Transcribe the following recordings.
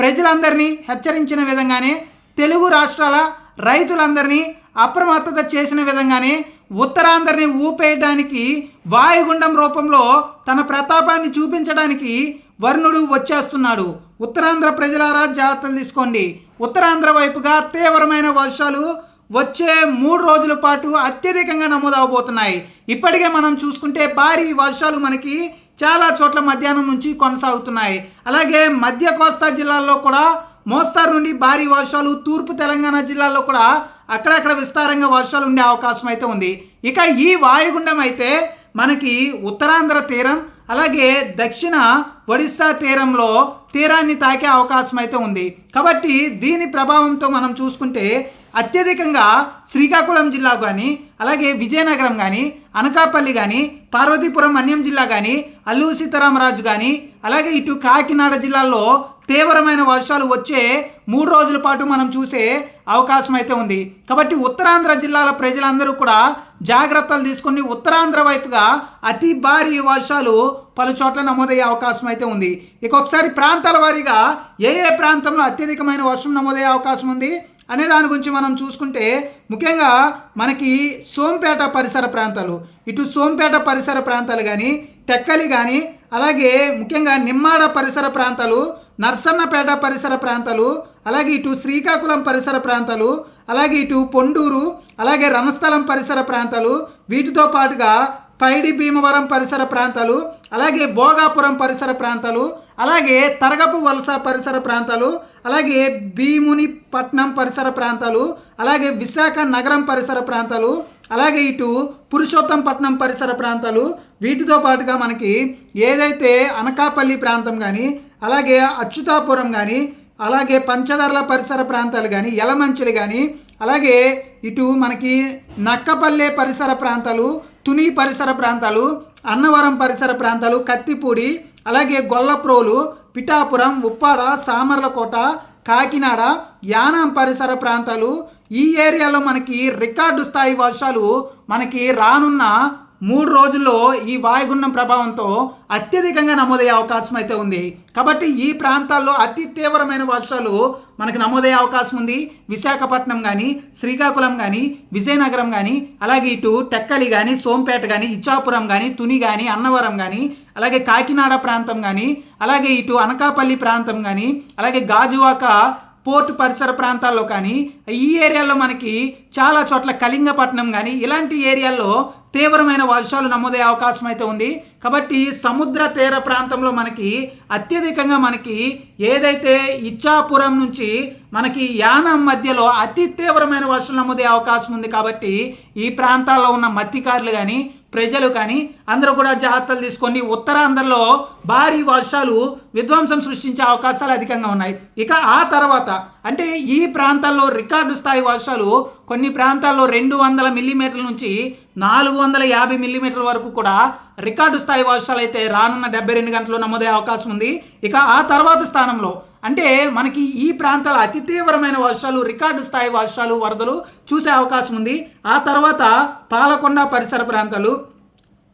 ప్రజలందరినీ హెచ్చరించిన విధంగానే తెలుగు రాష్ట్రాల రైతులందరినీ అప్రమత్తత చేసిన విధంగానే ఉత్తరాంధ్రని ఊపేయడానికి వాయుగుండం రూపంలో తన ప్రతాపాన్ని చూపించడానికి వరుణుడు వచ్చేస్తున్నాడు. ఉత్తరాంధ్ర ప్రజలారా జాగ్రత్తలు తీసుకోండి. ఉత్తరాంధ్ర వైపుగా తీవ్రమైన వర్షాలు వచ్చే మూడు రోజుల పాటు అత్యధికంగా నమోదవబోతున్నాయి. ఇప్పటికే మనం చూసుకుంటే భారీ వర్షాలు మనకి చాలా చోట్ల మధ్యాహ్నం నుంచి కొనసాగుతున్నాయి. అలాగే మధ్య కోస్తా జిల్లాల్లో కూడా మోస్తారు నుండి భారీ వర్షాలు తూర్పు తెలంగాణ జిల్లాల్లో కూడా అక్కడక్కడ విస్తారంగా వర్షాలు ఉండే అవకాశం అయితే ఉంది. ఇక ఈ వాయుగుండం అయితే మనకి ఉత్తరాంధ్ర తీరం అలాగే దక్షిణ ఒడిస్సా తీరంలో తీరాన్ని తాకే అవకాశం అయితే ఉంది. కాబట్టి దీని ప్రభావంతో మనం చూసుకుంటే అత్యధికంగా శ్రీకాకుళం జిల్లా కానీ అలాగే విజయనగరం కానీ అనకాపల్లి కానీ పార్వతీపురం అన్యం జిల్లా కానీ అల్లూరు సీతారామరాజు కానీ అలాగే ఇటు కాకినాడ జిల్లాల్లో తీవ్రమైన వర్షాలు వచ్చే మూడు రోజుల పాటు మనం చూసే అవకాశం అయితే ఉంది. కాబట్టి ఉత్తరాంధ్ర జిల్లాల ప్రజలందరూ కూడా జాగ్రత్తలు తీసుకుని ఉత్తరాంధ్ర వైపుగా అతి భారీ వర్షాలు పలు చోట్ల నమోదయ్యే అవకాశం అయితే ఉంది. ఇక ఒకసారి ప్రాంతాల వారీగా ఏ ఏ ప్రాంతంలో అత్యధికమైన వర్షం నమోదయ్యే అవకాశం ఉంది? అనే దాని గురించి మనం చూసుకుంటే ముఖ్యంగా మనకి సోంపేట పరిసర ప్రాంతాలు ఇటు సోంపేట పరిసర ప్రాంతాలు కానీ టెక్కలి కానీ అలాగే ముఖ్యంగా నిమ్మాడ పరిసర ప్రాంతాలు నర్సన్నపేట పరిసర ప్రాంతాలు అలాగే ఇటు శ్రీకాకుళం పరిసర ప్రాంతాలు అలాగే ఇటు పొండూరు అలాగే రణస్థలం పరిసర ప్రాంతాలు వీటితో పాటుగా పైడి భీమవరం పరిసర ప్రాంతాలు అలాగే భోగాపురం పరిసర ప్రాంతాలు అలాగే తరగపు వలస పరిసర ప్రాంతాలు అలాగే భీముని పట్నం పరిసర ప్రాంతాలు అలాగే విశాఖ నగరం పరిసర ప్రాంతాలు అలాగే ఇటు పురుషోత్తం పట్నం పరిసర ప్రాంతాలు వీటితో పాటుగా మనకి ఏదైతే అనకాపల్లి ప్రాంతం కానీ అలాగే అచ్యుతాపురం కానీ అలాగే పంచదర్ల పరిసర ప్రాంతాలు కానీ ఎలమంచులు కానీ అలాగే ఇటు మనకి నక్కపల్లె పరిసర ప్రాంతాలు తుని పరిసర ప్రాంతాలు అన్నవరం పరిసర ప్రాంతాలు కత్తిపూడి అలాగే గొల్లప్రోలు పిఠాపురం ఉప్పాడ సామర్లకోట కాకినాడ యానాం పరిసర ప్రాంతాలు ఈ ఏరియాలో మనకి రికార్డు స్థాయి వర్షాలు మనకి రానున్న మూడు రోజుల్లో ఈ వాయుగుండం ప్రభావంతో అత్యధికంగా నమోదయ్యే అవకాశం అయితే ఉంది. కాబట్టి ఈ ప్రాంతాల్లో అతి తీవ్రమైన వర్షాలు మనకు నమోదయ్యే అవకాశం ఉంది. విశాఖపట్నం కానీ శ్రీకాకుళం కానీ విజయనగరం కానీ అలాగే ఇటు టెక్కలి కానీ సోంపేట కానీ ఇచ్చాపురం కానీ తుని కానీ అన్నవరం కానీ అలాగే కాకినాడ ప్రాంతం కానీ అలాగే ఇటు అనకాపల్లి ప్రాంతం కానీ అలాగే గాజువాక పోర్ట్ పరిసర ప్రాంతాల్లో కానీ ఈ ఏరియాలో మనకి చాలా చోట్ల కళింగపట్నం కానీ ఇలాంటి ఏరియాల్లో తీవ్రమైన వర్షాలు నమోదయ్యే అవకాశం అయితే ఉంది. కాబట్టి సముద్ర తీర ప్రాంతంలో మనకి అత్యధికంగా మనకి ఏదైతే ఇచ్చాపురం నుంచి మనకి యానం మధ్యలో అతి తీవ్రమైన వర్షాలు నమోదయ్యే అవకాశం ఉంది. కాబట్టి ఈ ప్రాంతాల్లో ఉన్న మత్స్యకారులు కానీ ప్రజలు కానీ అందరూ కూడా జాగ్రత్తలు తీసుకొని ఉత్తరాంధ్రలో భారీ వర్షాలు విధ్వంసం సృష్టించే అవకాశాలు అధికంగా ఉన్నాయి. ఇక ఆ తర్వాత అంటే ఈ ప్రాంతాల్లో రికార్డు స్థాయి వర్షాలు కొన్ని ప్రాంతాల్లో రెండు వందల మిల్లీమీటర్ల నుంచి నాలుగు వందల యాభై మిల్లీమీటర్ల వరకు కూడా రికార్డు స్థాయి వర్షాలు అయితే రానున్న డెబ్బై రెండు గంటలు నమోదయ్యే అవకాశం ఉంది. ఇక ఆ తర్వాత స్థానంలో అంటే మనకి ఈ ప్రాంతాల అతి తీవ్రమైన వర్షాలు రికార్డు స్థాయి వర్షాలు వరదలు చూసే అవకాశం ఉంది. ఆ తర్వాత పాలకొండ పరిసర ప్రాంతాలు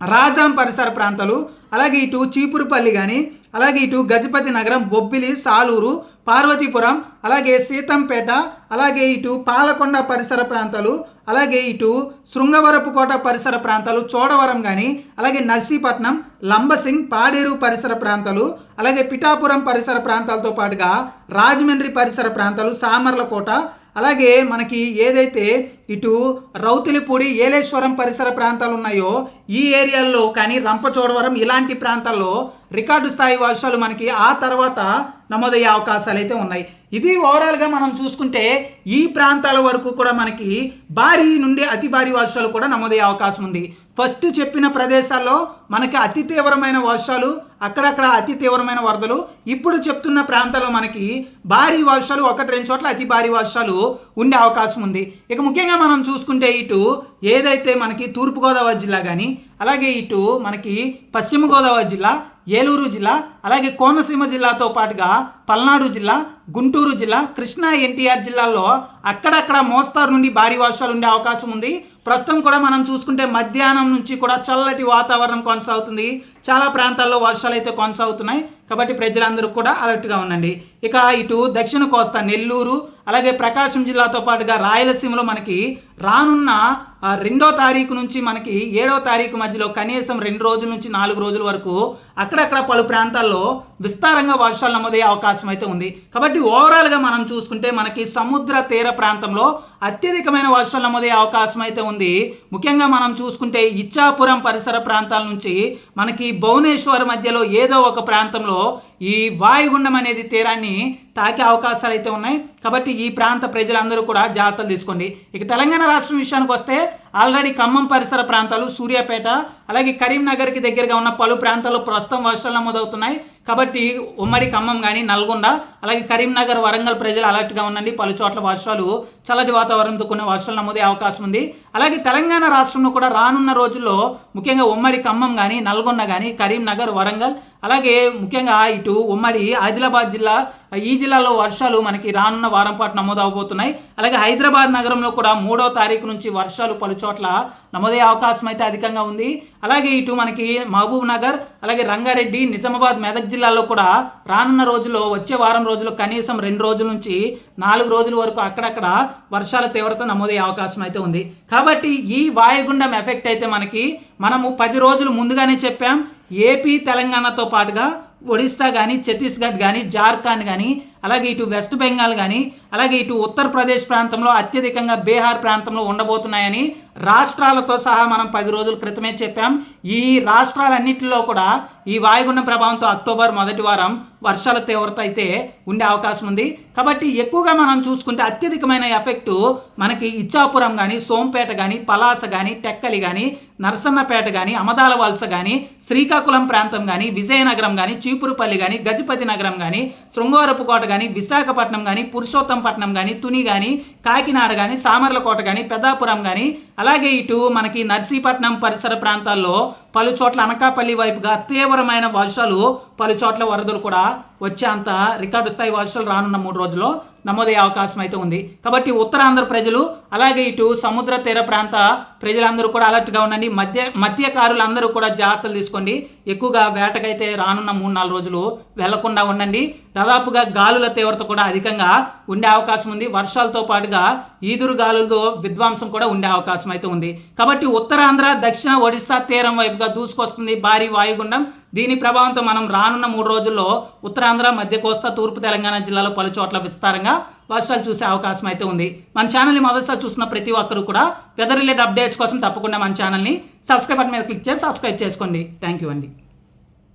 రాజాం పరిసర ప్రాంతాలు అలాగే ఇటు చీపురుపల్లి కానీ అలాగే ఇటు గజపతి నగరం బొబ్బిలి సాలూరు పార్వతీపురం అలాగే సీతంపేట అలాగే ఇటు పాలకొండ పరిసర ప్రాంతాలు అలాగే ఇటు శృంగవరపుకోట పరిసర ప్రాంతాలు చోడవరం కానీ అలాగే నర్సీపట్నం లంబసింగ్ పాడేరు పరిసర ప్రాంతాలు అలాగే పిఠాపురం పరిసర ప్రాంతాలతో పాటుగా రాజమండ్రి పరిసర ప్రాంతాలు సామర్లకోట అలాగే మనకి ఏదైతే ఇటు రౌతులపూడి ఏలేశ్వరం పరిసర ప్రాంతాలు ఉన్నాయో ఈ ఏరియాల్లో కానీ రంపచోడవరం ఇలాంటి ప్రాంతాల్లో రికార్డు స్థాయి వర్షాలు మనకి ఆ తర్వాత నమోదయ్యే అవకాశాలు అయితే ఉన్నాయి. ఇది ఓవరాల్గా మనం చూసుకుంటే ఈ ప్రాంతాల వరకు కూడా మనకి భారీ నుండి అతి భారీ వర్షాలు కూడా నమోదయ్యే అవకాశం ఉంది. ఫస్ట్ చెప్పిన ప్రదేశాల్లో మనకి అతి తీవ్రమైన వర్షాలు అక్కడక్కడ అతి తీవ్రమైన వరదలు. ఇప్పుడు చెప్తున్న ప్రాంతాల్లో మనకి భారీ వర్షాలు ఒకటి రెండు చోట్ల అతి భారీ వర్షాలు ఉండే అవకాశం ఉంది. ఇక ముఖ్యంగా మనం చూసుకుంటే ఇటు ఏదైతే మనకి తూర్పుగోదావరి జిల్లా కానీ అలాగే ఇటు మనకి పశ్చిమ గోదావరి జిల్లా ఏలూరు జిల్లా అలాగే కోనసీమ జిల్లాతో పాటుగా పల్నాడు జిల్లా గుంటూరు జిల్లా కృష్ణా ఎన్టీఆర్ జిల్లాల్లో అక్కడక్కడ మోస్తారు నుండి భారీ వర్షాలు ఉండే అవకాశం ఉంది. ప్రస్తుతం కూడా మనం చూసుకుంటే మధ్యాహ్నం నుంచి కూడా చల్లటి వాతావరణం కొనసాగుతుంది. చాలా ప్రాంతాల్లో వర్షాలు అయితే కొనసాగుతున్నాయి. కాబట్టి ప్రజలందరూ కూడా అలర్ట్గా ఉండండి. ఇక ఇటు దక్షిణ కోస్తా నెల్లూరు అలాగే ప్రకాశం జిల్లాతో పాటుగా రాయలసీమలో మనకి రానున్న రెండో తారీఖు నుంచి మనకి ఏడో తారీఖు మధ్యలో కనీసం రెండు రోజుల నుంచి నాలుగు రోజుల వరకు అక్కడక్కడ పలు ప్రాంతాల్లో విస్తారంగా వర్షాలు నమోదయ్యే అవకాశం అయితే ఉంది. కాబట్టి ఓవరాల్గా మనం చూసుకుంటే మనకి సముద్ర తీర ప్రాంతంలో అత్యధికమైన వర్షాలు నమోదయ్యే అవకాశం అయితే ఉంది. ముఖ్యంగా మనం చూసుకుంటే ఇచ్చాపురం పరిసర ప్రాంతాల నుంచి మనకి భువనేశ్వర్ మధ్యలో ఏదో ఒక ప్రాంతంలో ఈ వాయుగుండం అనేది తీరాన్ని తాకే అవకాశాలు అయితే ఉన్నాయి. కాబట్టి ఈ ప్రాంత ప్రజలందరూ కూడా జాగ్రత్తలు తీసుకోండి. ఇక తెలంగాణ రాష్ట్రం విషయానికి వస్తే ఆల్రెడీ ఖమ్మం పరిసర ప్రాంతాలు సూర్యాపేట అలాగే కరీంనగర్కి దగ్గరగా ఉన్న పలు ప్రాంతాల్లో ప్రస్తుతం వర్షాలు నమోదవుతున్నాయి. కాబట్టి ఉమ్మడి ఖమ్మం కానీ నల్గొండ అలాగే కరీంనగర్ వరంగల్ ప్రజలు అలర్ట్గా ఉండండి. పలు చోట్ల వర్షాలు చల్లటి వాతావరణంతో కొన్ని వర్షాలు నమోదే అవకాశం ఉంది. అలాగే తెలంగాణ రాష్ట్రంలో కూడా రానున్న రోజుల్లో ముఖ్యంగా ఉమ్మడి ఖమ్మం కానీ నల్గొండ కానీ కరీంనగర్ వరంగల్ అలాగే ముఖ్యంగా ఇటు ఉమ్మడి ఆదిలాబాద్ జిల్లా ఈ జిల్లాలో వర్షాలు మనకి రానున్న వారం పాటు నమోదవబోతున్నాయి. అలాగే హైదరాబాద్ నగరంలో కూడా మూడో తారీఖు నుంచి వర్షాలు పలు చోట్ల నమోదయ్యే అవకాశం అయితే అధికంగా ఉంది. అలాగే ఇటు మనకి మహబూబ్ నగర్ అలాగే రంగారెడ్డి నిజామాబాద్ మెదక్ జిల్లాలో కూడా రానున్న రోజుల్లో వచ్చే వారం రోజుల్లో కనీసం రెండు రోజుల నుంచి నాలుగు రోజుల వరకు అక్కడక్కడ వర్షాల తీవ్రత నమోదయ్యే అవకాశం అయితే ఉంది. కాబట్టి ఈ వాయుగుండం ఎఫెక్ట్ అయితే మనకి మనము పది రోజులు ముందుగానే చెప్పాం. ఏపీ తెలంగాణతో పాటుగా ఒడిస్సా కానీ ఛత్తీస్గఢ్ కానీ జార్ఖండ్ కానీ అలాగే ఇటు వెస్ట్ బెంగాల్ కానీ అలాగే ఇటు ఉత్తరప్రదేశ్ ప్రాంతంలో అత్యధికంగా బీహార్ ప్రాంతంలో ఉండబోతున్నాయని రాష్ట్రాలతో సహా మనం పది రోజుల క్రితమే చెప్పాం. ఈ రాష్ట్రాలన్నింటిలో కూడా ఈ వాయుగుండం ప్రభావంతో అక్టోబర్ మొదటి వారం వర్షాల తీవ్రత అయితే ఉండే అవకాశం ఉంది. కాబట్టి ఎక్కువగా మనం చూసుకుంటే అత్యధికమైన ఎఫెక్టు మనకి ఇచ్చాపురం కానీ సోంపేట కానీ పలాస కానీ టెక్కలి కానీ నరసన్నపేట కానీ అమదాల వలస కానీ శ్రీకాకుళం ప్రాంతం కానీ విజయనగరం కానీ చీపురుపల్లి కానీ గజపతి నగరం కానీ శృంగారపుకోట కానీ విశాఖపట్నం కానీ పురుషోత్తంపట్నం కానీ తుని కానీ కాకినాడ కానీ సామర్లకోట కానీ పెద్దాపురం కానీ అలాగే ఇటు మనకి నర్సీపట్నం పరిసర ప్రాంతాల్లో పలు చోట్ల అనకాపల్లి వైపుగా తీవ్రమైన వర్షాలు పలు చోట్ల వరదలు కూడా వచ్చే అంత రికార్డు స్థాయి వర్షాలు రానున్న మూడు రోజుల్లో నమోదయ్యే అవకాశం అయితే ఉంది. కాబట్టి ఉత్తరాంధ్ర ప్రజలు అలాగే ఇటు సముద్ర తీర ప్రాంత ప్రజలందరూ కూడా అలర్ట్గా ఉండండి. మధ్య మధ్యకారులందరూ కూడా జాగ్రత్తలు తీసుకోండి. ఎక్కువగా వేటకైతే రానున్న మూడు నాలుగు రోజులు వెళ్ళకుండా ఉండండి. దాదాపుగా గాలుల తీవ్రత కూడా అధికంగా ఉండే అవకాశం ఉంది. వర్షాలతో పాటుగా ఈదురు గాలులతో విధ్వంసం కూడా ఉండే అవకాశం అయితే ఉంది. కాబట్టి ఉత్తరాంధ్ర దక్షిణ ఒడిశా తీరం వైపుగా దూసుకొస్తుంది భారీ వాయుగుండం. దీని ప్రభావంతో మనం రానున్న మూడు రోజుల్లో ఉత్తరాంధ్ర మధ్య కోస్తా తూర్పు తెలంగాణ జిల్లాలో పలు చోట్ల విస్తారంగా వర్షాలు చూసే అవకాశం అయితే ఉంది. మన ఛానల్ని మొదటిసారి చూస్తున్న ప్రతి ఒక్కరు కూడా వెదర్ రిలేటెడ్ అప్డేట్స్ కోసం తప్పకుండా మన ఛానల్ని సబ్స్క్రైబ్ బటన్ మీద క్లిక్ చేసి సబ్స్క్రైబ్ చేసుకోండి. థ్యాంక్ యూ అండి.